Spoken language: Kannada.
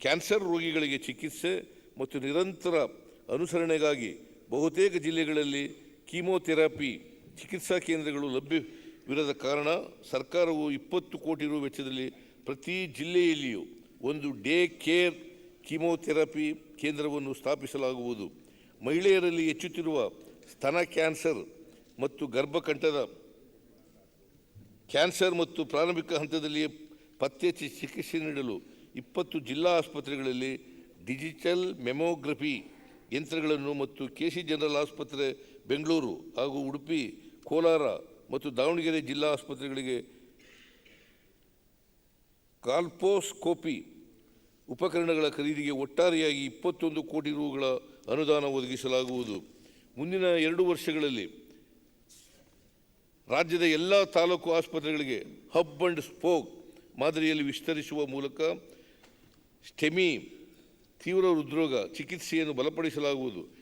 ಕ್ಯಾನ್ಸರ್ ರೋಗಿಗಳಿಗೆ ಚಿಕಿತ್ಸೆ ಮತ್ತು ನಿರಂತರ ಅನುಸರಣೆಗಾಗಿ ಬಹುತೇಕ ಜಿಲ್ಲೆಗಳಲ್ಲಿ ಕೀಮೋಥೆರಪಿ ಚಿಕಿತ್ಸಾ ಕೇಂದ್ರಗಳು ಲಭ್ಯವಿರದ ಕಾರಣ ಸರ್ಕಾರವು ಇಪ್ಪತ್ತು ಕೋಟಿ ರು ವೆಚ್ಚದಲ್ಲಿ ಪ್ರತಿ ಜಿಲ್ಲೆಯಲ್ಲಿಯೂ ಒಂದು ಡೇ ಕೇರ್ ಕೀಮೋಥೆರಪಿ ಕೇಂದ್ರವನ್ನು ಸ್ಥಾಪಿಸಲಾಗುವುದು. ಮಹಿಳೆಯರಲ್ಲಿ ಹೆಚ್ಚುತ್ತಿರುವ ಸ್ತನ ಕ್ಯಾನ್ಸರ್ ಮತ್ತು ಗರ್ಭಕಂಠದ ಕ್ಯಾನ್ಸರ್ ಮತ್ತು ಪ್ರಾರಂಭಿಕ ಹಂತದಲ್ಲಿಯೇ ಪತ್ತೆ ಚಿಕಿತ್ಸೆ ನೀಡಲು ಇಪ್ಪತ್ತು ಜಿಲ್ಲಾ ಆಸ್ಪತ್ರೆಗಳಲ್ಲಿ ಡಿಜಿಟಲ್ ಮೆಮೋಗ್ರಫಿ ಯಂತ್ರಗಳನ್ನು ಮತ್ತು ಕೆ ಸಿ ಜನರಲ್ ಆಸ್ಪತ್ರೆ ಬೆಂಗಳೂರು ಹಾಗೂ ಉಡುಪಿ, ಕೋಲಾರ ಮತ್ತು ದಾವಣಗೆರೆ ಜಿಲ್ಲಾ ಆಸ್ಪತ್ರೆಗಳಿಗೆ ಕಾಲ್ಪೋಸ್ಕೋಪಿ ಉಪಕರಣಗಳ ಖರೀದಿಗೆ ಒಟ್ಟಾರೆಯಾಗಿ ಇಪ್ಪತ್ತೊಂದು ಕೋಟಿ ರುಗಳ ಅನುದಾನ ಒದಗಿಸಲಾಗುವುದು. ಮುಂದಿನ ಎರಡು ವರ್ಷಗಳಲ್ಲಿ ರಾಜ್ಯದ ಎಲ್ಲ ತಾಲೂಕು ಆಸ್ಪತ್ರೆಗಳಿಗೆ ಹಬ್ ಅಂಡ್ ಸ್ಪೋಕ್ ಮಾದರಿಯಲ್ಲಿ ವಿಸ್ತರಿಸುವ ಮೂಲಕ ಸ್ಟೆಮಿ ತೀವ್ರ ಹೃದ್ರೋಗ ಚಿಕಿತ್ಸೆಯನ್ನು ಬಲಪಡಿಸಲಾಗುವುದು.